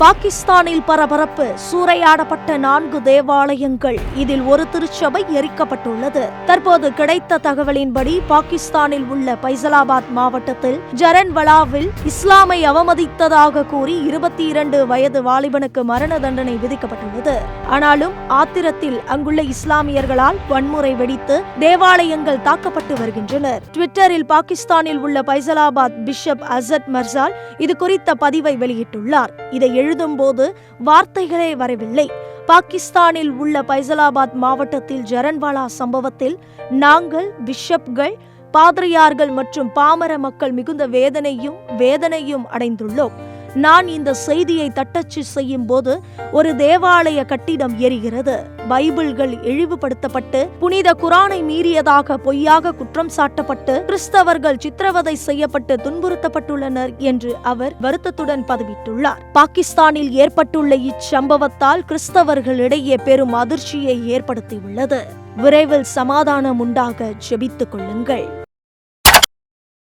பாகிஸ்தானில் பரபரப்பு சூறையாடப்பட்ட நான்கு தேவாலயங்கள். இதில் ஒரு திருச்சபை எரிக்கப்பட்டுள்ளது. தற்போது கிடைத்த தகவலின்படி பாகிஸ்தானில் உள்ள பைசலாபாத் மாவட்டத்தில் ஜரன்வலாவில் இஸ்லாமை அவமதித்ததாக கூறி இருபத்தி இரண்டு வயது வாலிபனுக்கு மரண தண்டனை விதிக்கப்பட்டுள்ளது. ஆனாலும் ஆத்திரத்தில் அங்குள்ள இஸ்லாமியர்களால் வன்முறை வெடித்து தேவாலயங்கள் தாக்கப்பட்டு வருகின்றனர். ட்விட்டரில் பாகிஸ்தானில் உள்ள பைசலாபாத் பிஷப் அசத் மர்சால் இது குறித்த பதிவை வெளியிட்டுள்ளார். இதை எழுதும்போது வார்த்தைகளே வரவில்லை. பாகிஸ்தானில் உள்ள பைசலாபாத் மாவட்டத்தில் ஜரன்வாலா சம்பவத்தில் நாங்கள் பிஷப்கள் பாதிரியார்கள் மற்றும் பாமர மக்கள் மிகுந்த வேதனையும் வேதனையும் அடைந்துள்ளோம். நான் இந்த செய்தியை தட்டச்சு செய்யும் போது ஒரு தேவாலய கட்டிடம் எரிகிறது. பைபிள்கள் இழிவுபடுத்தப்பட்டு புனித குரானை மீறியதாக பொய்யாக குற்றம் சாட்டப்பட்டு கிறிஸ்தவர்கள் சித்திரவதை செய்யப்பட்டு துன்புறுத்தப்பட்டுள்ளனர் என்று அவர் வருத்தத்துடன் பதிவிட்டுள்ளார். பாகிஸ்தானில் ஏற்பட்டுள்ள இச்சம்பவத்தால் கிறிஸ்தவர்களிடையே பெரும் அதிர்ச்சியை ஏற்படுத்தியுள்ளது. விரைவில் சமாதானம் உண்டாக ஜெபித்துக் கொள்ளுங்கள்.